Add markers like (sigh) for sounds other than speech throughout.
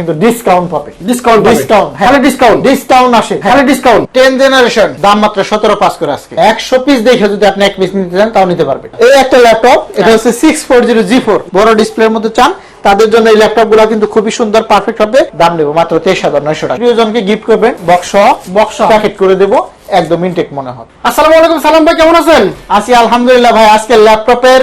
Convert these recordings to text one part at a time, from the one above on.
কিন্তু ডিসকাউন্ট পাবে। Discount discount খালি ডিসকাউন্ট ডিসকাউন্ট আসে। খালি ডিসকাউন্ট টেন জেনারেশন দাম মাত্র সতেরো পাস করে আজকে। একশো পিস দেখে যদি আপনি এক পিস নিতে চান তাও নিতে পারবেন এই একটা ল্যাপটপ এটা হচ্ছে জিরো জি ফোর বড় ডিসপ্লের মধ্যে চান। তাদের জন্য এই ল্যাপটপগুলো কিন্তু খুবই সুন্দর পারফেক্ট হবে। দাম নেব মাত্র তেইশ হাজার নয়শো টাকা। প্রিয়জনকে গিফট করবেন বক্স বক্স প্যাকেট করে দেবো একদম ইনটেক মনে হবে আসসালামু আলাইকুম সালাম ভাই কেমন আছেন? আছি আলহামদুলিল্লাহ ভাই আজকে ল্যাপটপের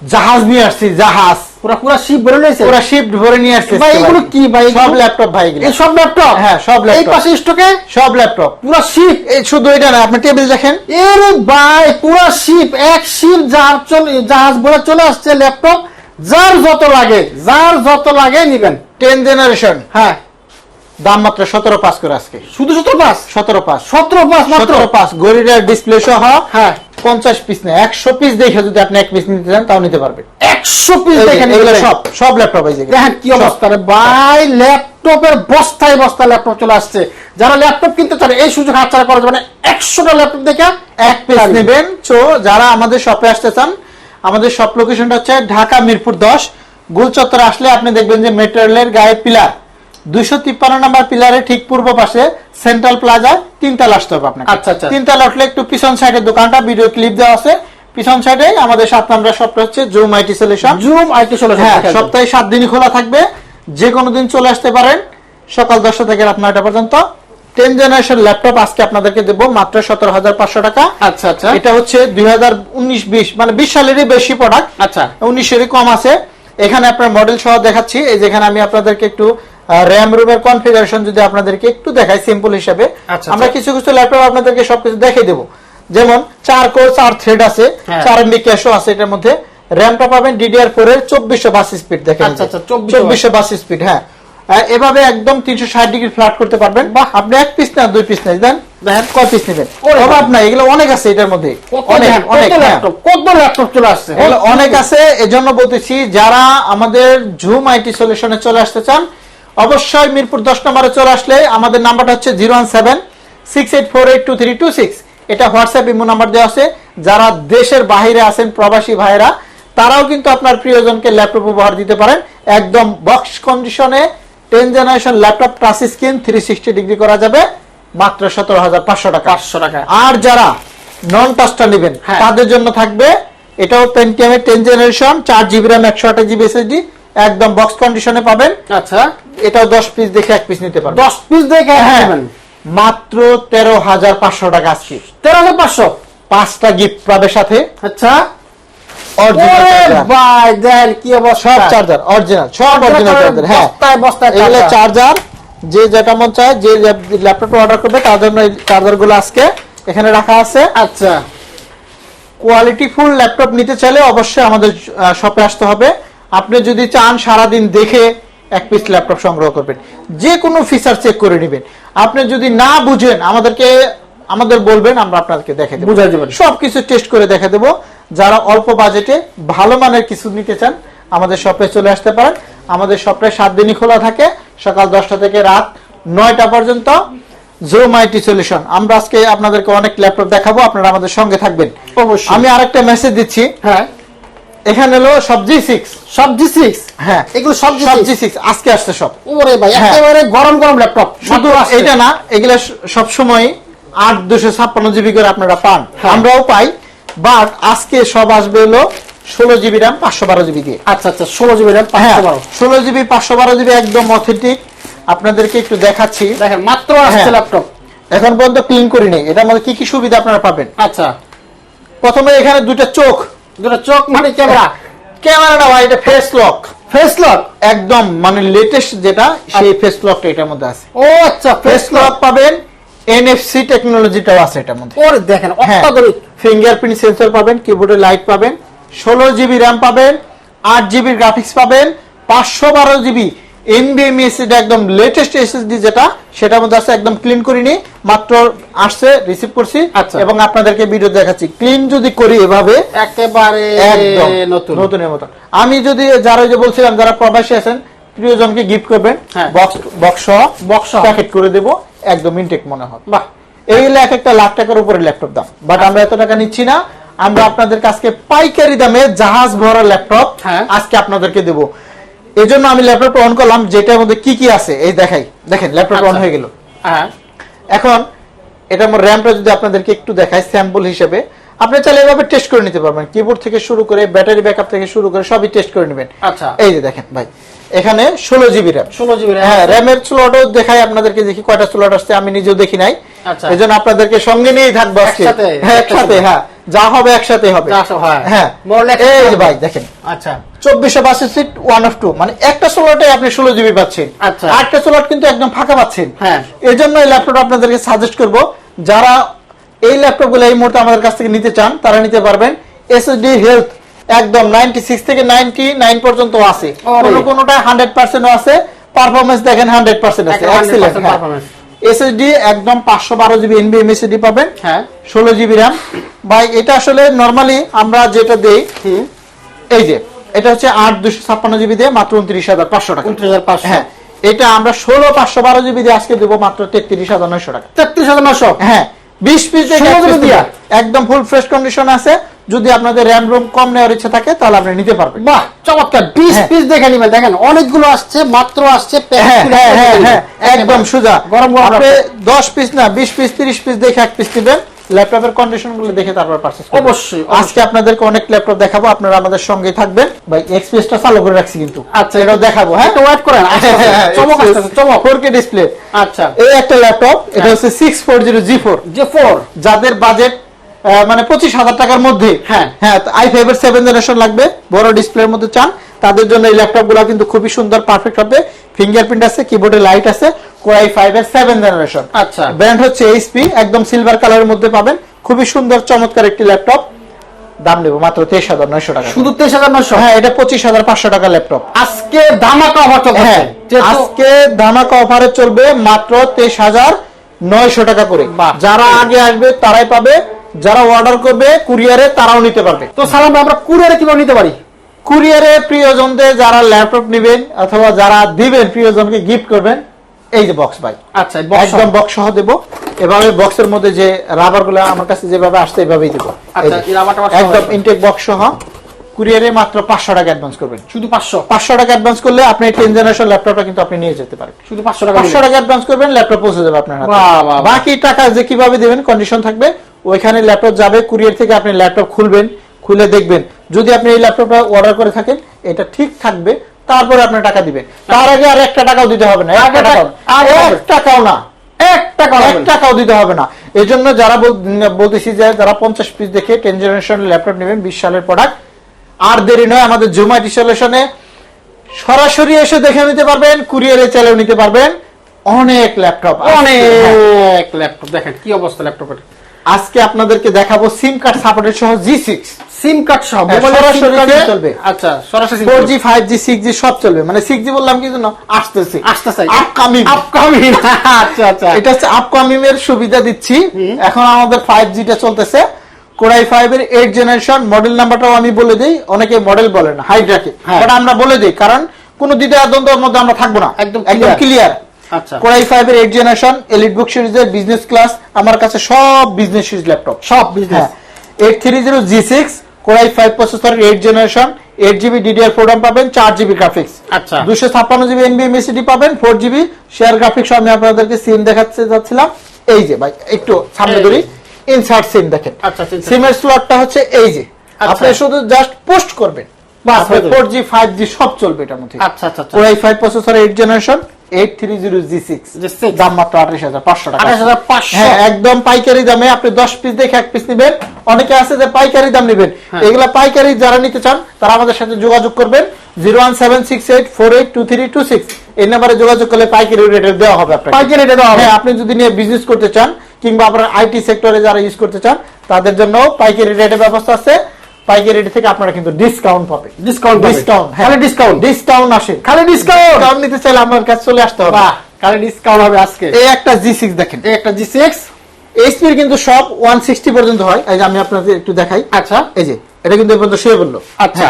জাহাজ নিয়ে আসছি জাহাজ। পুরা পুরা শিপ ভরে নিয়েছে? পুরো শিফট ভরে নিয়ে আসছে ভাই, এগুলো কি ভাই? সব ল্যাপটপ ভাই। এই সব ল্যাপটপ হ্যাঁ, সব এই পাশে স্টকে সব ল্যাপটপ পুরা শিপ এই শুধু এটা না আপনি টেবিল দেখেন। এর ভাই পুরা শিপ এক শিপ জাহাজ চলে জাহাজ ভরে চলে আসছে ল্যাপটপ যার যত লাগে যার যত লাগে নিবেন। টেন জেনারেশন হ্যাঁ। দাম মাত্র সতেরো পাস করে আজকে। শুধু সতেরো পাস সতেরো পাস সতেরো পাস সতেরো গরিলার ডিসপ্লে সহ হ্যাঁ। পঞ্চাশ পিস না একশো পিস দেখে যদি আপনি এক পিস নিতে চান তাও নিতে পারবেন। একশো পিস সব সব ল্যাপটপ দেখেন কি অবস্থা রে ভাই ল্যাপটপের বস্তায় বস্তা ল্যাপটপ চলে আসছে। যারা ল্যাপটপ কিনতে চান এই সুযোগ হাতছাড়া করা যাবে না একশোটা ল্যাপটপ দেখে এক পিস নেবেন। তো যারা আমাদের শপে আসতে চান আমাদের শপ লোকেশনটা হচ্ছে ঢাকা মিরপুর দশ। গোল চত্বরে আসলে আপনি দেখবেন যে মেটেরিয়ালের গায়ে পিলার দুইশো তিপ্পান্ন নাম্বার পিলারের ঠিক পূর্ব পাশে সেন্ট্রাল প্লাজা তিনতলা আসতে হবে আপনাকে। আচ্ছা, আচ্ছা। তিনতলা উঠলে একটু পিছন সাইডের দোকানটা ভিডিও ক্লিপ দেওয়া আছে। পিছন সাইডে আমাদের সাত নাম্বার শপটা হচ্ছে Zoom IT solution. Zoom IT চলে হ্যাঁ সপ্তাহে সাত দিনই খোলা থাকবে। যে কোনো দিন চলে আসতে পারেন। সকাল দশটা থেকে রাত নয়টা পর্যন্ত। টেন জেনারেশন ল্যাপটপ আজকে আপনাদেরকে দেবো মাত্র সতেরো হাজার পাঁচশো টাকা। আচ্ছা আচ্ছা। এটা হচ্ছে দুই হাজার উনিশ বিশ মানে বিশ সালেরই বেশি প্রোডাক্ট আচ্ছা। উনিশেরই কম আছে। এখানে আপনার মডেল সহ দেখাচ্ছি। এই যেখানে আমি আপনাদেরকে একটু র্যাম রুমের কনফিগারেশন যদি আপনাদেরকে একটু দেখাই সিম্পল হিসাবে আচ্ছা, আমরা কিছু কিছু ল্যাপটপ আপনাদেরকে সবকিছু দেখিয়ে দেবো। যেমন চার কোর চার থ্রেড আছে হ্যাঁ। চার এমবি ক্যাশও আছে এটার মধ্যে। র্যামটা পাবেন ডিডিআর ফোর এর চব্বিশশো বাস স্পিড দেখেন আচ্ছা, আচ্ছা, 2400 চব্বিশশো বাস স্পিড হ্যাঁ। এভাবে একদম তিনশো ষাট ডিগ্রি ফ্ল্যাট করতে পারবেন। বাহ। আপনি এক পিস না দুই পিস নেই দেন কয় পিস নেবেন? অভাব নাই এগুলো অনেক আছে এটার মধ্যে। অনেক অনেক কত হ্যাঁ। ল্যাপটপ চলে আসছে? অনেক আছে এজন্য বলতেছি যারা আমাদের ঝুম আইটি সলিউশনে চলে আসতে চান অবশ্যই মিরপুর দশ নম্বরে চলে আসলে আমাদের নাম্বারটা হচ্ছে zero one seven six eight four eight two three two six. এটা হোয়াটসঅ্যাপ ইমো নাম্বার দেওয়া আছে। যারা দেশের বাইরে আছেন প্রবাসী ভাইরা তারাও কিন্তু আপনার প্রিয়জনকে ল্যাপটপ উপহার দিতে পারেন। একদম বক্স কন্ডিশনে ten generation laptop touch screen three sixty degree করা যাবে। মাত্র সতেরো হাজার পাঁচশো টাকা। পাঁচশো টাকা। আর যারা নন টাচটা নেবেন হ্যাঁ। তাদের জন্য থাকবে এটাও পেন্টিয়ামের টেন জেনারেশন চার জিবি র্যাম একশো আঠাশ জিবি এসএসডি একদম বক্স কন্ডিশনে পাবেন। আচ্ছা। এটাও দশ পিস দেখে এক পিস নিতে পারবেন। দশ পিস দেখে হ্যাঁ মাত্র তেরো হাজার পাঁচশো টাকা আজকে। তেরো হাজার পাঁচশো? পাঁচটা গিফট পাবে সাথে। আচ্ছা। চার্জার হ্যাঁ। চার্জার যে যেটা মন চায় যে ল্যাপটপ অর্ডার করবে তার জন্য চার্জারগুলো আজকে এখানে রাখা আছে। আচ্ছা। কোয়ালিটি ফুল ল্যাপটপ নিতে চাইলে অবশ্যই আমাদের শপে আসতে হবে। আপনি যদি চান সারাদিন দেখে এক পিস ল্যাপটপ সংগ্রহ করবেন। যে কোনো ফিচার চেক করে নেবেন। আপনি যদি না বুঝেন আমাদেরকে আমাদের বলবেন আমরা আপনাদেরকে দেখে দেবো। বুঝাই দেবেন। সবকিছু টেস্ট করে দেখে দেবো। যারা অল্প বাজেটে ভালো মানের কিছু নিতে চান আমাদের শপে চলে আসতে পারেন। আমাদের শপে সাত দিনই খোলা থাকে। সকাল দশটা থেকে রাত নয়টা পর্যন্ত। জোম আইটি সলিউশন আমরা আজকে আপনাদেরকে অনেক ল্যাপটপ দেখাবো। আপনারা আমাদের সঙ্গে থাকবেন। অবশ্যই। আমি আরেকটা মেসেজ দিচ্ছি। হ্যাঁ। এখানে হলো সবজি সিক্স সবজি সিক্স হ্যাঁ। এগুলো সবজি সবজি সিক্স আজকে আসছে সব। ওরে ভাই হ্যাঁ। একেবারে গরম গরম ল্যাপটপ শুধু এটা না এগুলা সব সময় আট দুশো ছাপ্পান্ন জিবি করে আপনারা পান। হ্যাঁ। আমরাও পাই বাট আজকে সব আসবে হলো ষোলো জিবি র্যাম পাঁচশো বারো জিবি দিয়ে। আচ্ছা আচ্ছা ষোলো জিবি র্যাম হ্যাঁ পাঁচশো বারো। ষোলো জিবি পাঁচশো বারো জিবি একদম অথেন্টিক আপনাদেরকে একটু দেখাচ্ছি। দেখেন মাত্র আসছে হ্যাঁ। ল্যাপটপ এখন পর্যন্ত ক্লিন করি নেই এটার মধ্যে কি কি সুবিধা আপনারা পাবেন? আচ্ছা। প্রথমে এখানে দুইটা চোখ। দুটো চোখ মানে ক্যামেরা। ক্যামেরাটা ভাই এটা ফেস লক ফেস লক একদম মানে লেটেস্ট যেটা সেই ফেস লকটা এটার মধ্যে আছে। ও আচ্ছা ফেস লক পাবেন এনএফসি টেকনোলজিটাও আছে এটার মধ্যে। ওরে দেখেন হ্যাঁ অত্যাধুনিক। ফিঙ্গারপ্রিন্ট সেন্সর পাবেন কিবোর্ডে লাইট পাবেন ষোলো জিবি র্যাম পাবেন আট জিবি গ্রাফিক্স পাবেন পাঁচশো বারো জিবি এনবিএমএস এটা একদম লেটেস্ট এসএসডি যেটা সেটার মধ্যে আছে একদম ক্লিন করিনি মাত্র আসছে রিসিভ করছি। আচ্ছা। এবং আপনাদেরকে ভিডিও দেখাচ্ছি। ক্লিন যদি করি এভাবে একেবারে একদম নতুন। নতুনের মতন। আমি যদি যারা যে বলছিলাম যারা প্রবাসী আছেন প্রিয়জনকে গিফট করবেন হ্যাঁ। বক্স বক্স বক্স প্যাকেট করে দেবো একদম ইনটেক মনে হবে বাহ। এইগুলো এক একটা লাখ টাকার উপরে ল্যাপটপ দাম বাট আমরা এত টাকা নিচ্ছি না আমরা আপনাদের কাছে পাইকারি দামে জাহাজ ভরা ল্যাপটপ হ্যাঁ। আজকে আপনাদেরকে দেব। এই জন্য আমি ল্যাপটপটা অন করলাম যেটার মধ্যে কি কি আছে? এই দেখাই। দেখেন ল্যাপটপ অন আচ্ছা। হয়ে গেল। হ্যাঁ। এখন এটা আমার র্যামটা যদি আপনাদেরকে একটু দেখাই স্যাম্পল হিসেবে আপনি চাইলে এভাবে টেস্ট করে নিতে পারবেন। কিবোর্ড থেকে শুরু করে ব্যাটারি ব্যাকআপ থেকে শুরু করে সবই টেস্ট করে নেবেন। আচ্ছা। এই যে দেখেন ভাই এখানে ষোলো জিবি র্যাম ষোলো জিবি হ্যাঁ র্যামের স্লটও দেখাই আপনাদেরকে দেখি কয়টা স্লট আসছে আমি নিজেও দেখি নাই। আচ্ছা। এই জন্য আপনাদেরকে সঙ্গে নিয়েই থাকব একসাথে? হ্যাঁ একসাথে হ্যাঁ যা হবে একসাথে হবে হয়। হ্যাঁ। ভাই দেখেন আচ্ছা চব্বিশশো বাসের সিট ওয়ান অফ টু মানে একটা স্লটে আপনি ষোলো জিবি পাচ্ছেন আচ্ছা। আটটা স্লট কিন্তু একদম ফাঁকা পাচ্ছেন হ্যাঁ। এই ল্যাপটপ আপনাদেরকে সাজেস্ট করব যারা এই ল্যাপটপগুলো এই মুহূর্তে আমাদের কাছ থেকে নিতে চান তারা নিতে পারবেন এসএসডি হেলথ একদম নাইনটি সিক্স থেকে নাইনটি নাইন পর্যন্ত আছে। কোনো কোনোটা হান্ড্রেড পার্সেন্টও আছে পারফরমেন্স দেখেন হান্ড্রেড পার্সেন্ট আছে এক্সিলেন্ট। এসএসডি একদম পাঁচশো বারো জিবি এনবিএম এসএসডি পাবেন। হ্যাঁ। ষোলো জিবি র্যাম ভাই এটা আসলে নর্মালি আমরা যেটা দেই এই যে এটা হচ্ছে আট দুশো ছাপ্পান্ন জিবি দিয়ে মাত্র উনত্রিশ হাজার পাঁচশো টাকা। উনত্রিশ হাজার পাঁচশো। হ্যাঁ এটা আমরা ষোলো পাঁচশো বারো জিবি দিয়ে আজকে দেবো মাত্র তেত্রিশ হাজার নয়শো টাকা। তেত্রিশ হাজার নশো হ্যাঁ বিশ পিস 16 GB দিয়া? একদম ফুল ফ্রেশ কন্ডিশন আছে। যদি আপনাদের র্যাম রোম কম নেওয়ার ইচ্ছা থাকে তাহলে আপনি নিতে পারবেন। বাহ চমৎকার। বিশ হ্যাঁ। পিস দেখে নিবেন। দেখেন অনেকগুলো আসছে মাত্র আসছে হ্যাঁ হ্যাঁ হ্যাঁ হ্যাঁ একদম সোজা। গরম গরম আপনি। দশ পিস না বিশ পিস তিরিশ পিস দেখে এক পিস নেবেন। ল্যাপটপের কন্ডিশনগুলো দেখে তারপর পারচেস অবশ্যই, অবশ্যই। আজকে আপনাদেরকে অনেক ল্যাপটপ দেখাবো আপনারা আমাদের সঙ্গেই থাকবেন। ভাই এক্সপ্রেসটা চালু করে রাখছি কিন্তু। আচ্ছা, এটাও দেখাবো হ্যাঁ? একটু ওয়েট করেন। চমক আসতেছে, চমক। ফোর কে ডিসপ্লে আচ্ছা। এই একটা ল্যাপটপ এটা হ্যাঁ। হচ্ছে six four zero G four যে ফোর যাদের বাজেট মানে পঁচিশ হাজার টাকার মধ্যে। হ্যাঁ। হ্যাঁ আই ফাইভ এর সেভেন জেনারেশন লাগবে। বড় ডিসপ্লের মধ্যে চান। তাদের জন্য এই ল্যাপটপগুলো কিন্তু খুবই সুন্দর পারফেক্ট হবে। ফিঙ্গারপ্রিন্ট আছে কিবোর্ডে লাইট আছে কোরাই ফাইভ এর সেভেন জেনারেশন আচ্ছা। ব্র্যান্ড হচ্ছে এইচপি একদম সিলভার কালারের মধ্যে পাবেন। খুবই সুন্দর চমৎকার একটি ল্যাপটপ দাম নেব মাত্র তেইশ হাজার নয়শো টাকা। শুধু তেইশ হাজার নশো হ্যাঁ এটা পঁচিশ হাজার পাঁচশো টাকা ল্যাপটপ আজকে ধামাকা অফার চলছে। হ্যাঁ আজকে ধামাকা অফারে চলবে মাত্র তেইশ হাজার নয়শো টাকা করে। যারা আগে আসবে তারাই পাবে। যারা অর্ডার করবে কুরিয়ারে তারাও নিতে পারবে। তো সালাম আমরা কুরিয়ারে কীভাবে নিতে পারি? কুরিয়ারে প্রিয়জনদের যারা ল্যাপটপ নেবেন অথবা যারা দিবেন প্রিয়জনকে গিফট করবেন এই যে বক্স ভাই। আচ্ছা একদম বক্স সহ দেবো। এভাবে বক্সের মধ্যে যে রাবারগুলো আমার কাছে যেভাবে আসছে এভাবেই দেবো। আচ্ছা, একদম ইনটেক বক্স সহ। কুরিয়ারে মাত্র পাঁচশো টাকা অ্যাডভান্স করবেন। শুধু পাঁচশো? পাঁচশো টাকা অ্যাডভান্স করলে আপনি টেন জেনারেশন ল্যাপটপটা কিন্তু আপনি নিয়ে যেতে পারেন। শুধু পাঁচশো টাকা পাঁচশো টাকা অ্যাডভান্স করবেন ল্যাপটপ পৌঁছে যাবে আপনার। বাকি টাকা যে কীভাবে দেবেন কন্ডিশন থাকবে ওইখানে ল্যাপটপ যাবে কুরিয়ার থেকে আপনি ল্যাপটপ খুলবেন খুলে দেখবেন। যদি আপনি এই ল্যাপটপটা অর্ডার করে থাকেন এটা ঠিক থাকবে তারপরে আপনার টাকা দিবেন। তার আগে আর একটা টাকাও দিতে হবে না। এক টাকাও আগে এক টাকাও না। এক টাকা এক টাকাও দিতে হবে না। এই জন্য যারা বলতেছি যে যারা পঞ্চাশ পিস দেখে টেন জেনারেশন ল্যাপটপ নেবেন বিশ সালের প্রোডাক্ট আর দেরি নয় আমাদের জুমা ডিসলেশনে সরাসরি এসে দেখে নিতে পারবেন কুরিয়ারে চালেও নিতে পারবেন। অনেক ল্যাপটপ অনেক ল্যাপটপ দেখেন কি অবস্থা ল্যাপটপের আজকে আপনাদেরকে দেখাবো সিম কার্ড সাপোর্টের সহ জি সিক্স সিম কার্ড সহ হ্যাঁ, সরাসরি চলবে। আচ্ছা সরাসরি four G five G six G সব চলবে। মানে সিক্স জি বললাম কি জন্য? আসতেছে। আসতেছে। আপকামিং আপকামিং (laughs) আচ্ছা আচ্ছা। এটা হচ্ছে আপকামিং এর সুবিধা দিচ্ছি। এখন আমাদের ফাইভ জিটা চলতেছে। কোরাই ফাইভ এর এইট জেনারেশন মডেল নাম্বারটাও আমি বলে দিই। অনেকে মডেল বলে না হাইট রাখে আমরা বলে দিই কারণ কোন দ্বিতীয় দ্বন্দ্বের মধ্যে আমরা থাকব না। একদম একদম ক্লিয়ার কোরাই ফাইভ এর এইট জেনারেশন এলিট বুক সিরিজের বিজনেস ক্লাস আমার কাছে সব বিজনেস সিরিজ ল্যাপটপ সব business eight three zero G six core i five প্রসেসরের eight generation eight GB DDR four পাবেন চার জিবি গ্রাফিক্স আচ্ছা। দুশো ছাপ্পান্ন জিবি পাবেন ফোর জিবি শেয়ার গ্রাফিক্স আমি আপনাদেরকে সিম দেখাতে যাচ্ছিলাম। এই যে ভাই একটু সামনে এই। ধরি। ইনসার্ট সিম দেখেন। আচ্ছা, আচ্ছা। সিমের স্লটটা হচ্ছে এই যে। আচ্ছা। আপনি শুধু জাস্ট পোস্ট করবেন। ফোর জি ফাইভ জি সব চলবে এটার মধ্যে। আচ্ছা আচ্ছা আচ্ছা core i five processor eight generation eight three zero G six দাম মাত্র আঠাশ হাজার পাঁচশো টাকা। আঠাশ হাজার পাঁচশো। হ্যাঁ একদম পাইকারি দামে আপনি দশ পিস দেখে এক পিস নেবেন। অনেকে আছে যে পাইকারি দাম নেবেন। হ্যাঁ। এগুলা পাইকারি যারা নিতে চান তারা আমাদের সাথে যোগাযোগ করবেন। Zero one seven six eight four eight two three two six এই নাম্বারে যোগাযোগ করলে পাইকারি রেটে দেওয়া হবে আপনাকে। পাইকারি রেটে দেওয়া হবে। হ্যাঁ আপনি যদি নিয়ে বিজনেস করতে চান কিংবা আপনার আইটি সেক্টরে যারা ইউজ করতে চান তাদের জন্য পাইকারি রেটের ব্যবস্থা আছে। পাইকারি রেট থেকে আপনারা কিন্তু ডিসকাউন্ট পাবেন। ডিসকাউন্ট ডিসকাউন্ট খালি ডিসকাউন্ট ডিসকাউন্ট আসে। খালি ডিসকাউন্ট ডিসকাউন্ট নিতে চাইলে আমার কাছে চলে আসতে হবে। খালি ডিসকাউন্ট হবে আজকে। এই একটা জি সিক্স দেখেন। এই একটা জি সিক্স এইচপির কিন্তু সব ওয়ান সিক্সটি পর্যন্ত হয়। এই যে আমি আপনাদের একটু দেখাই। আচ্ছা। এই যে এটা কিন্তু এ পর্যন্ত শুয়ে বলল আচ্ছা।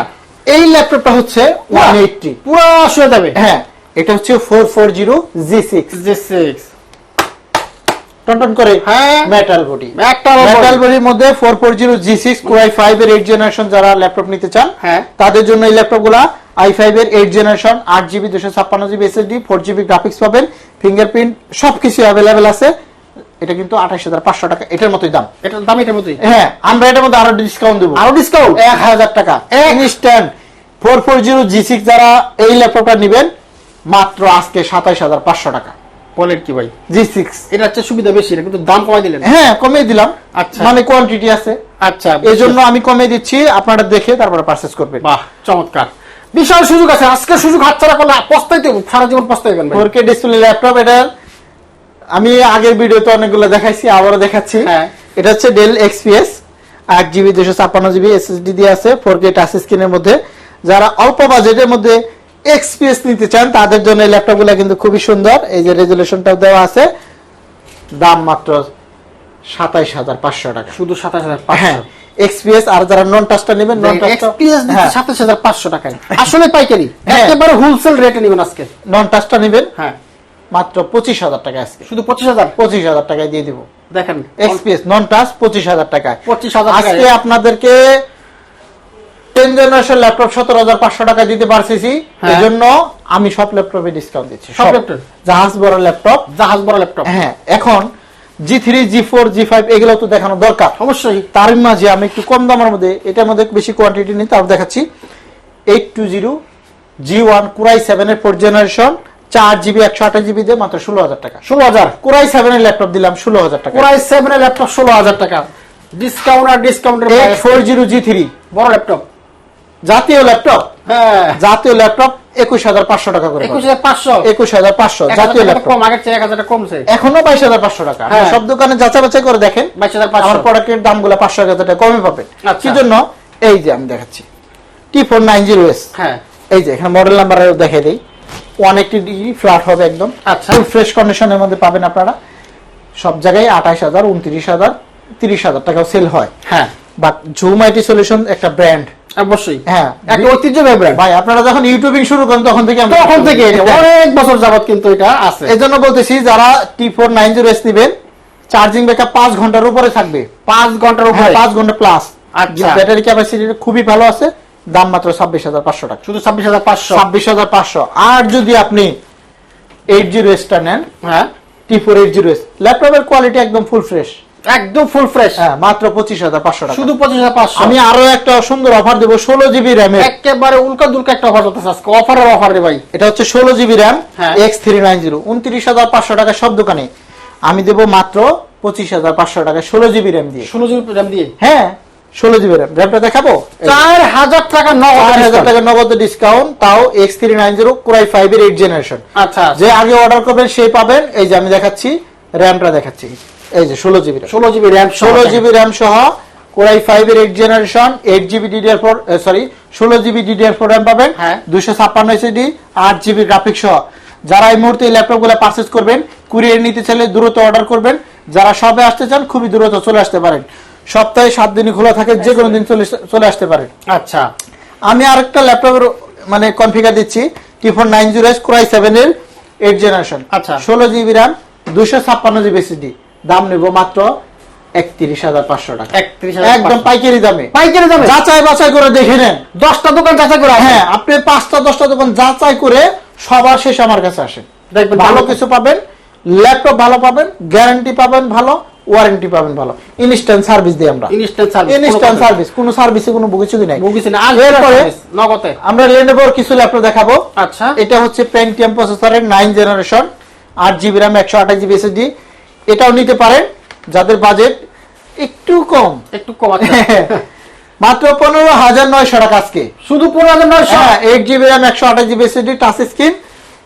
এই ল্যাপটপটা হচ্ছে ওয়ান এইটটি পুরো শুয়ে যাবে। হ্যাঁ এটা হচ্ছে four four zero G six G six ton করে হ্যাঁ। মেটাল বডি মেটাল বডির মধ্যে four four zero G six core i five এর এইট জেনারেশন যারা ল্যাপটপ নিতে চান হ্যাঁ। তাদের জন্য এই ল্যাপটপগুলা আই ফাইভ এর এইট জেনারেশন আট জিবি দুশো ছাপ্পান্ন GB SSD four GB graphics পাবেন ফিঙ্গারপ্রিন্ট সবকিছু অ্যাভেলেবেল আছে। এটা কিন্তু আঠাশ হাজার পাঁচশো টাকা এটার মতোই দাম। এটার দাম এটার মতোই? হ্যাঁ আমরা এটার মধ্যে আরও ডিসকাউন্ট দেবো। আরও ডিসকাউন্ট এক হাজার টাকা। Instant four four zero G six যারা এই ল্যাপটপটা নেবেন মাত্র আজকে সাতাইশ হাজার পাঁচশো টাকা। বলেন কি ভাই? জি সিক্স এটা হচ্ছে সুবিধা বেশি এটা কিন্তু দাম কমাই দিলেন। হ্যাঁ কমিয়ে দিলাম। আচ্ছা। মানে কোয়ান্টিটি আছে। আচ্ছা এই জন্য আমি কমিয়ে দিচ্ছি আপনারা দেখে তারপরে করবেন। বাহ চমৎকার। বিশাল সুযোগ আছে আজকে সুযোগ হাতছাড়া করলে পস্তাইতে সারা জীবন পস্তাইবেন ভাই। ফোর কে ডিসপ্লে ল্যাপটপ এটা আমি আগের ভিডিওতে অনেকগুলো দেখাইছি আবারও দেখাচ্ছি। হ্যাঁ। এটা হচ্ছে ডেল এক্সপিএস আট জিবি দুশো ছাপ্পান্ন জিবি এসএসডি দিয়ে আছে ফোর কে টাচ স্ক্রিনের মধ্যে। যারা অল্প বাজেটের মধ্যে এক্সপিএস নিতে চান তাদের জন্য এই ল্যাপটপগুলো কিন্তু খুবই সুন্দর। এই যে রেজুলেশনটাও দেওয়া আছে। দাম মাত্র সাতাইশ হাজার পাঁচশো টাকা। শুধু সাতাশ হাজার হ্যাঁ এক্সপিএস আর যারা নন টাচটা নেবেন নন এক্সপিএস সাতাশ হাজার পাঁচশো টাকায়। আসলে পাইকারি হ্যাঁ। একেবারে হোলসেল রেটে নেবেন আজকে। নন টাচটা নেবেন। হ্যাঁ। মাত্র পঁচিশ হাজার টাকা আজকে। শুধু পঁচিশ হাজার? পঁচিশ হাজার টাকায় দিয়ে দিব। দেখেন। এক্সপিএস নন টাচ পঁচিশ হাজার টাকায়। 25,000 টাকায়। আজকে আপনাদেরকে টেন জেনারেশন ল্যাপটপ সতেরো হাজার পাঁচশো টাকা দিতে পারতেছি হ্যাঁ। এই জন্য আমি সব ল্যাপটপে ডিসকাউন্ট দিচ্ছি। সব ল্যাপটপ? জাহাজ বড় ল্যাপটপ জাহাজ বড় ল্যাপটপ হ্যাঁ এখন G three G four G five এগুলো তো দেখানো দরকার। অবশ্যই। তার মাঝে আমি একটু কম দামের মধ্যে এটার মধ্যে বেশি কোয়ান্টিটি নেই তাও দেখাচ্ছি। Eight two zero G one core i seven এর ফোর জেনারেশন চার জিবি একশো আঠাশ জিবি দিয়ে মাত্র ষোলো হাজার টাকা। ষোলো হাজার? কুরাই সেভেন এর ল্যাপটপ দিলাম ষোলো হাজার টাকা। পুরাই সেভেনের ল্যাপটপ ষোলো হাজার টাকা। ডিসকাউন্ট আর ডিসকাউন্টের eight four zero G three বড় ল্যাপটপ জাতীয় ল্যাপটপ হ্যাঁ। জাতীয় ল্যাপটপ একুশ হাজার পাঁচশো টাকা করে একুশ হাজার পাঁচশো? একুশ হাজার পাঁচশো জাতীয় ল্যাপটপ কম আগের চেয়ে এক হাজার টাকা কমছে। এখনও বাইশ হাজার পাঁচশো টাকা। হ্যাঁ। সব দোকানে যাচাই বাছাই করে দেখেন। বাইশ হাজার আমার পাঁচশো। প্রোডাক্টের দামগুলো পাঁচশো এক হাজার টাকা কমে আচ্ছা। কি জন্য এই যে আমি দেখাচ্ছি। T four nine zero S হ্যাঁ। এই যে এখানে মডেল নাম্বার দেখে দিই। ওয়ান এইটি ডিগ্রি ফ্ল্যাট হবে একদম। আচ্ছা। ফ্রেশ কন্ডিশনের মধ্যে পাবেন আপনারা। সব জায়গায় আঠাশ হাজার উনত্রিশ হাজার তিরিশ হাজার টাকাও সেল হয়। হ্যাঁ। বাট জুম আইটি সলিউশন একটা ব্র্যান্ড অবশ্যই। হ্যাঁ একটা ঐতিহ্যবাহী ব্র্যান্ড ভাই আপনারা যখন ইউটিউবিং শুরু করেন তখন থেকে তখন থেকে অনেক বছর যাবত কিন্তু এটা আছে। এই বলতেছি যারা T four nine zero S নিবেন চার্জিং ব্যাকআপ পাঁচ ঘণ্টার উপরে থাকবে। পাঁচ ঘণ্টার হ্যাঁ, উপরে পাঁচ ঘণ্টা প্লাস আচ্ছা। ব্যাটারি ক্যাপাসিটি খুবই ভালো আছে। দাম মাত্র ছাব্বিশ হাজার পাঁচশো টাকা। শুধু ছাব্বিশ হাজার পাঁচশো? ছাব্বিশ হাজার পাঁচশো। আর যদি আপনি এইট জিরো এসটা নেন হ্যাঁ। T four eight zero S ল্যাপটপের কোয়ালিটি একদম ফুল ফ্রেশ একদম ফুল ফ্রেশ হ্যাঁ মাত্র পঁচিশ হাজার পাঁচশো টাকা। শুধু পঁচিশ হাজার পাঁচশো। আমি আরও একটা সুন্দর অফার দেবো ষোলো জিবি র্যামের একেবারে উল্কা দুলকা একটা অফার চলতেছে আজকে। অফারের অফার রে ভাই। এটা হচ্ছে ষোলো GB RAM. X three nine zero উনত্রিশ হাজার পাঁচশো টাকা সব দোকানে। আমি দেবো মাত্র পঁচিশ হাজার পাঁচশো টাকা ষোলো জিবি র্যাম দিয়ে। ষোলো জিবি র্যাম দিয়ে? হ্যাঁ ষোলো জিবি র্যাম র্যামটা দেখাবো? চার হাজার টাকা নগদ চার হাজার টাকা নগদ ডিসকাউন্ট তাও X three nine zero core i five এর এইট জেনারেশন আচ্ছা। যে আগে অর্ডার করবেন সেই পাবেন। এই যে আমি দেখাচ্ছি র্যামটা দেখাচ্ছি। এই যে ষোলো জিবি ষোলো জিবি র্যাম ষোলো জিবি র্যাম সহ কোরাই ফাইভ এর eight generation eight GB DDR four sorry ষোলো জিবি ডিডিআর ফোর র্যাম পাবেন হ্যাঁ। দুশো ছাপ্পান্ন এসএডি আট জিবি গ্রাফিক্স সহ। যারা এই মুহূর্তে এই ল্যাপটপগুলো পারচেস করবেন কুরিয়ার নিতে চাইলে দ্রুত অর্ডার করবেন। যারা সবে আসতে চান খুবই দ্রুত চলে আসতে পারেন। সপ্তাহে সাত দিনই খোলা থাকে যে কোনো দিন চলে চলে আসতে পারেন। আচ্ছা। আমি আরেকটা ল্যাপটপের মানে কনফিগার দিচ্ছি T four nine zero S core i seven এর এইট জেনারেশন আচ্ছা। ষোলো জিবি র্যাম দুশো ছাপ্পান্ন জিবি এসএসডি দাম নেব মাত্র একত্রিশ হাজার পাঁচশো টাকা। একদম পাইকারি দামে। পাইকারি দামে? যাচাই বাছাই করে দেখে নেন। দশটা দোকান যাচাই করে হ্যাঁ আপনি পাঁচটা দশটা দোকান যাচাই করে সবার শেষে আমার কাছে আসেন। দেখবেন ভালো কিছু পাবেন ল্যাপটপ ভালো পাবেন গ্যারান্টি পাবেন ভালো ওয়ারেন্টি পাবেন ভালো। ইনস্ট্যান্ট সার্ভিস দিই আমরা। ইনস্ট্যান্ট সার্ভিস ইনস্ট্যান্ট সার্ভিস কোনো সার্ভিসে কোনো নাই। না এরপরে নগদে? আমরা লেনোভোর কিছু ল্যাপটপ দেখাবো। আচ্ছা। এটা হচ্ছে পেন্টিয়াম প্রসেসরের নাইন জেনারেশন আট জিবি র্যাম একশো আঠাশ জিবি এসএসডি এটাও নিতে পারেন যাদের বাজেট একটু কম। একটু কম (laughs) মাত্র পনেরো হাজার নয়শো টাকা আজকে। শুধু পনেরো হাজার নয়শো? এইট জিবি র্যাম একশো আঠাশ জিবি এসএসডি টাচ স্ক্রিন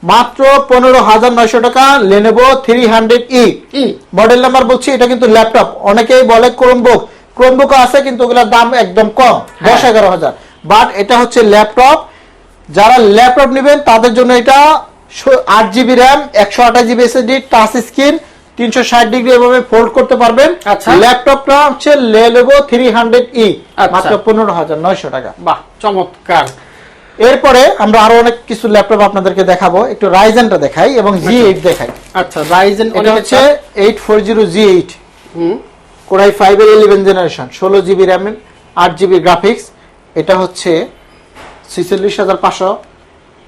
মাত্র পনেরো হাজার নয়শো টাকা Lenovo three hundred E model number বলছি এটা কিন্তু ল্যাপটপ অনেকেই বলে ক্রোমবুক ক্রোমবুক আছে কিন্তু ওগুলোর দাম একদম কম দশ হ্যাঁ। এগারো হাজার। বাট এটা হচ্ছে ল্যাপটপ যারা ল্যাপটপ নেবেন তাদের জন্য এটা আট জিবি র্যাম একশো আঠাশ জিবি এসএসডি টাচ স্ক্রিন তিনশো ষাট ডিগ্রি এভাবে ফোল্ড করতে পারবেন। আচ্ছা। ল্যাপটপটা হচ্ছে লেনোভো থ্রি হান্ড্রেড ই আচ্ছা। মাত্র পনেরো হাজার নয়শো টাকা। বাহ চমৎকার। এরপরে আমরা আরও অনেক কিছু ল্যাপটপ আপনাদেরকে দেখাবো। একটু রাইজেনটা দেখাই এবং জি এইট দেখাই। আচ্ছা রাইজেন এটা হচ্ছে eight four zero G eight hmm. Core i five এর ইলেভেন জেনারেশন ষোলো জিবি র্যাম আট জিবি গ্রাফিক্স এটা হচ্ছে ছিচল্লিশ হাজার পাঁচশো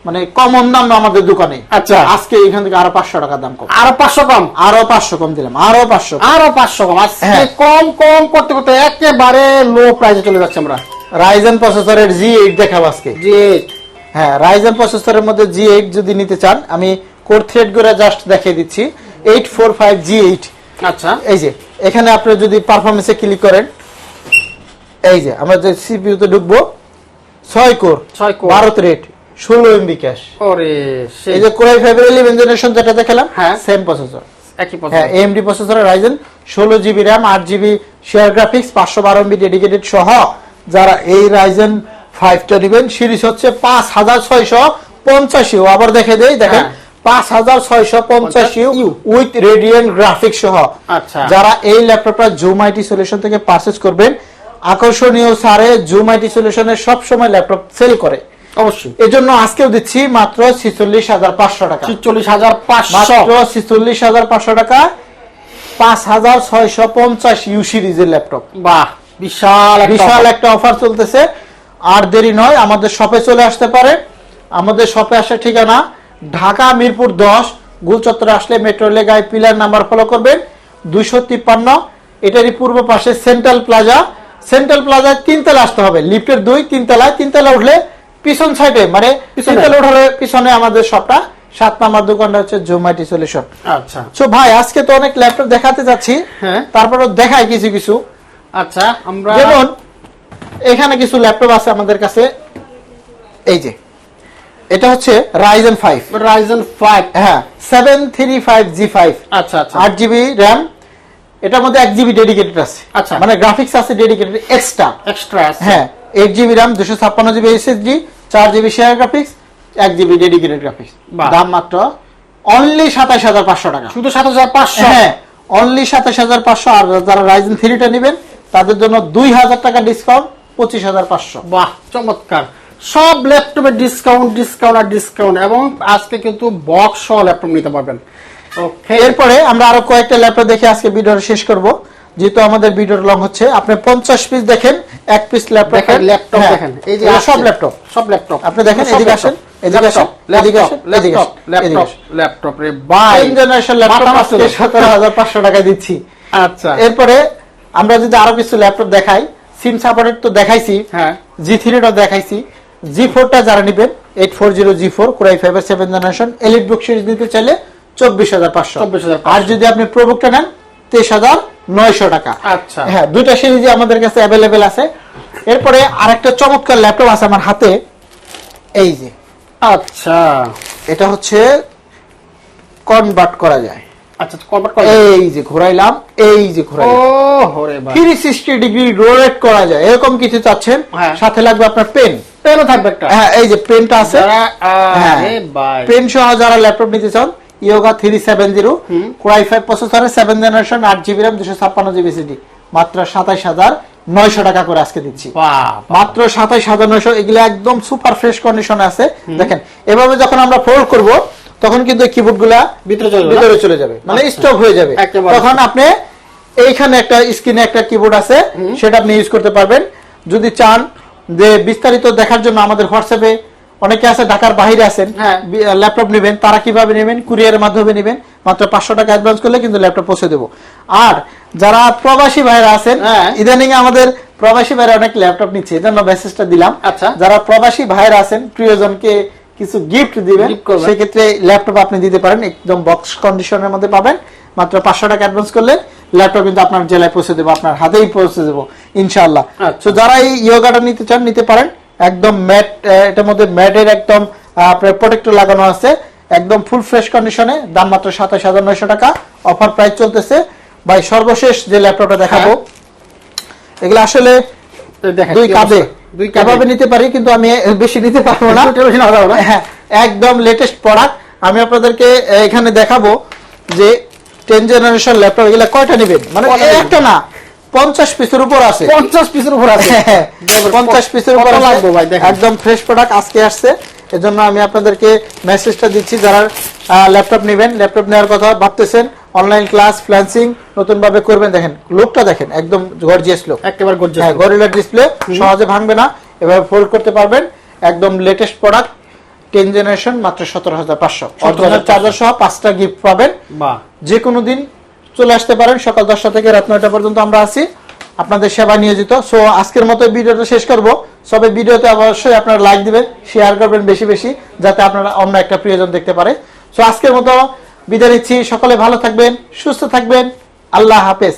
মানে কমন দাম আমাদের দোকানে। আচ্ছা। আজকে এখান থেকে আরও পাঁচশো টাকা দাম কম। আরও পাঁচশো কম? আরও পাঁচশো কম দিলাম আরও পাঁচশো আরও পাঁচশো কম। আজকে হ্যাঁ। কম কম করতে করতে একেবারে লো প্রাইসে চলে যাচ্ছে আমরা। রাইজেন প্রসেসরের জি এইট দেখাবো আজকে। জি হ্যাঁ রাইজেন প্রসেসরের মধ্যে জি এইট যদি নিতে চান আমি কোর থ্রেড করে জাস্ট দেখিয়ে দিচ্ছি। Eight four five G eight আচ্ছা। এই যে এখানে আপনি যদি পারফরমেন্সে ক্লিক করেন এই যে আমরা যে সিপিইউ তে ঢুকবো ছয় কোর ছয় core। ভারত রেট ষোলো এমবি ক্যাশ ওরে এই যে কোরাই ফাইভের ইলেভেন জেনারেশন যেটা দেখালাম হ্যাঁ। সেম প্রসেসর হ্যাঁ এমডি প্রসেসর রাইজেন ষোলো জিবি র্যাম আট জিবি শেয়ার গ্রাফিক্স পাঁচশো বারো এমবি ডেডিকেটেড সহ যারা এই রাইজেন ফাইভটা নেবেন সিরিজ হচ্ছে পাঁচ হাজার ছয়শো পঞ্চাশি আবার দেখে দেই দেখেন হ্যাঁ। পাঁচ হাজার ছয়শো পঞ্চাশি ইউ। উইথ রেডিয়েন্ট গ্রাফিক্স সহ আচ্ছা। যারা এই ল্যাপটপটা জুম আইটি সলিউশন থেকে পারচেজ করবেন আকর্ষণীয় সারে জুম আইটি সলিউশনের সবসময় ল্যাপটপ সেল করে অবশ্যই। এজন্য আজকেও দিচ্ছি মাত্র ছিচল্লিশ হাজার পাঁচশো টাকা। ছিচল্লিশ হাজার পাঁচশো। মাত্র ছিচল্লিশ হাজার পাঁচশো টাকা পাঁচ হাজার ছয়শো পঞ্চাশ ইউ সিরিজের ল্যাপটপ বাহ বিশাল বিশাল একটা অফার চলতেছে। আর দেরি নয় আমাদের শপে চলে আসতে পারে। আমাদের শপে আসার ঠিকানা ঢাকা মিরপুর দশ গুলচত্বরে আসলে মেট্রো লেগায় পিলার নাম্বার ফলো করবেন দুইশো তিপ্পান্ন। এটারই পূর্ব পাশে সেন্ট্রাল প্লাজা সেন্ট্রাল প্লাজায় তিনতলা আসতে হবে। লিফটের দুই তিনতলায়। তিনতলা উঠলে পিছন সাইডে মানে তিনতলা উঠলে পিছনে আমাদের শপটা সাত নাম্বার দোকানটা হচ্ছে জোমাইটি সলিউশন আচ্ছা। সো ভাই আজকে তো অনেক ল্যাপটপ দেখাতে যাচ্ছি হ্যাঁ। তারপরে দেখাই কিছু কিছু। আচ্ছা আমরা যেমন এখানে কিছু ল্যাপটপ আছে আমাদের কাছে। এই যে এটা হচ্ছে রাইজেন ফাইভ রাইজেন ফাইভ হ্যাঁ seven three five G five আচ্ছা আচ্ছা। আট জিবি র্যাম এটার মধ্যে এক জিবি ডেডিকেটেড আছে। আচ্ছা। মানে গ্রাফিক্স আছে ডেডিকেটেড এক্সট্রা এক্সট্রা হ্যাঁ এইট জিবি র্যাম দুশো ছাপ্পান্ন জিবি এসএসডি চার জিবি শেয়ার গ্রাফিক্স এক জিবি ডেডিকেটেড গ্রাফিক্স। দাম মাত্র অনলি সাতাশ হাজার পাঁচশো টাকা। শুধু সাত হাজার পাঁচশো? হ্যাঁ অনলি সাতাশ হাজার পাঁচশো। আর যারা রাইজেন থ্রিটা নেবেন তাদের জন্য দুই হাজার টাকা ডিসকাউন্ট পঁচিশ হাজার পাঁচশো। বাহ চমৎকার। সব ল্যাপটপে ডিসকাউন্ট ডিসকাউন্ট আর ডিসকাউন্ট এবং আজকে কিন্তু বক্স সহ ল্যাপটপ নিতে পারবেন। ওকে এরপরে আমরা আরও কয়েকটা ল্যাপটপ দেখে আজকে ভিডিওটা শেষ করব। যেহেতু আমাদের ভিডিওর লং হচ্ছে আপনি পঞ্চাশ পিস দেখেন এক পিস ল্যাপটপ দেখেন ল্যাপটপ দেখেন এই যে সব ল্যাপটপ সব ল্যাপটপ আপনি দেখেন, এদিকে আসেন, এদিকে আসেন, ল্যাপটপ ল্যাপটপ ল্যাপটপ রে জেনারেশন ল্যাপটপ মাথা আজকে নষ্ট। সতেরো হাজার পাঁচশো টাকা দিচ্ছি। আচ্ছা। এরপরে আমরা যদি আরও কিছু ল্যাপটপ দেখাই সিম সাপোর্টেড তো দেখাইছি হ্যাঁ। জি থ্রিটা দেখাইছি। জি ফোরটা যারা নিবেন eight four zero G four core i ফাইভের seven generation EliteBook series নিতে চাইলে চব্বিশ হাজার পাঁচশো। 24,500 আর যদি আপনি প্রোবুকটা নেন তেইশ হাজার নয়শো টাকা। আচ্ছা। হ্যাঁ দুইটা সিরিজই আমাদের কাছে অ্যাভেলেবেল আছে। এরপরে আরেকটা চমৎকার ল্যাপটপ আছে আমার হাতে। এই যে। আচ্ছা। এটা হচ্ছে কনভার্ট করা যায়। আচ্ছা কনভার্ট করে এই যে ঘোরাইলাম এই যে ও ঘোরাইলাম। হরে ভাই থ্রি সিক্সটি ডিগ্রি রোলেট করা যায়। এরকম কিছু চাচ্ছেন। হ্যাঁ। সাথে লাগবে আপনার পেন পেনও থাকবে একটা। হ্যাঁ এই যে পেনটা আছে। হ্যাঁ। পেন সহ যারা ল্যাপটপ নিতে চান Yoga three seven zero core i five প্রসেসরের সেভেন জেনারেশন আট জিবি র্যাম দুশো ছাপ্পান্ন জিবি সিডি মাত্র সাতাইশ হাজার নয়শো টাকা করে আজকে দিচ্ছি। মাত্র সাতাইশ হাজার নয়শো এগুলো একদম সুপার ফ্রেশ কন্ডিশনে আছে। দেখেন এভাবে যখন আমরা ফোল্ড করব তখন কিন্তু কিবোর্ডগুলা ভিতরে চলে যাবে। ভিতরে চলে যাবে। মানে আচ্ছা। স্টপ হয়ে যাবে। তখন আপনি এইখানে একটা স্ক্রিনে একটা কিবোর্ড আছে সেটা আপনি ইউজ করতে পারবেন। যদি চান যে বিস্তারিত দেখার জন্য আমাদের হোয়াটসঅ্যাপে অনেকে আছে ঢাকার বাইরে আছেন হ্যাঁ। ল্যাপটপ নেবেন তারা কীভাবে নেবেন কুরিয়ারের মাধ্যমে নেবেন মাত্র পাঁচশো টাকা অ্যাডভান্স করলে কিন্তু ল্যাপটপ পৌঁছে দেবো আর যারা প্রবাসী ভাইরা আছেন হ্যাঁ। ইদানিং আমাদের প্রবাসী ভাইরা অনেক ল্যাপটপ নিচ্ছে এই জন্য মেসেজটা দিলাম আচ্ছা। যারা প্রবাসী ভাইরা আছেন প্রিয়জনকে কিছু গিফট দিবেন সেক্ষেত্রে ল্যাপটপ আপনি দিতে পারেন একদম বক্স কন্ডিশনের মধ্যে পাবেন মাত্র পাঁচশো টাকা অ্যাডভান্স করলে ল্যাপটপ কিন্তু আপনার জেলায় পৌঁছে দেবো আপনার হাতেই পৌঁছে দেবো ইনশাল্লাহ আচ্ছা। তো যারা এই ইয়োগাটা নিতে চান নিতে পারেন একদম ম্যাট এটার মধ্যে ম্যাটের একদম আপনার প্রোটেক্টর লাগানো আছে। একদম ফুল ফ্রেশ কন্ডিশনে দাম মাত্র সাতাশ হাজার নয়শো টাকা। অফার প্রাইস চলতেছে। ভাই সর্বশেষ যে ল্যাপটপটা দেখাবো এগুলো আসলে দুই কি কাঁধে। অবস্থা। দুই এভাবে নিতে পারি কিন্তু আমি বেশি নিতে পারব না? হ্যাঁ একদম লেটেস্ট প্রোডাক্ট আমি আপনাদেরকে এখানে দেখাবো যে টেন জেনারেশন ল্যাপটপ এগুলা কয়টা নেবেন? মানে একটা না। পঞ্চাশ পিসের উপর আছে। পঞ্চাশ পিসের উপর আছে। হ্যাঁ, পঞ্চাশ পিসের উপর লাগবে ভাই একদম ফ্রেশ প্রোডাক্ট আজকে আসছে। এজন্য আমি আপনাদেরকে মেসেজটা দিচ্ছি যারা ল্যাপটপ নেবেন। ল্যাপটপ নেওয়ার কথা ভাবতেছেন অনলাইন ক্লাস ফ্ল্যান্সিং নতুন ভাবে করবেন দেখেন লোকটা দেখেন একদম গর্জিয়াস লোক একেবারে গর্জিয়াস হ্যাঁ গরিলা ডিসপ্লে সহজে ভাঙবে না। এভাবে ফোল্ড করতে পারবেন। একদম লেটেস্ট প্রোডাক্ট টেন জেনারেশন মাত্র সতেরো হাজার পাঁচশো। 17,500 অরিজিনাল চার্জার সহ পাঁচটা গিফট পাবেন। যে কোনো দিন চলে আসতে পারেন। সকাল দশটা থেকে রাত নয়টা পর্যন্ত আমরা আছি। আপনাদের সেবা নিয়োজিত। সো আজকের মতো ভিডিওটা শেষ করব। সবে ভিডিওতে অবশ্যই আপনারা লাইক দিবেন শেয়ার করবেন বেশি বেশি, যাতে আপনারা অন্য একটা প্রিয়জন দেখতে পারে। সো আজকের মতো বিদায় নিচ্ছি। সকলে ভালো থাকবেন, সুস্থ থাকবেন। আল্লাহ হাফেজ।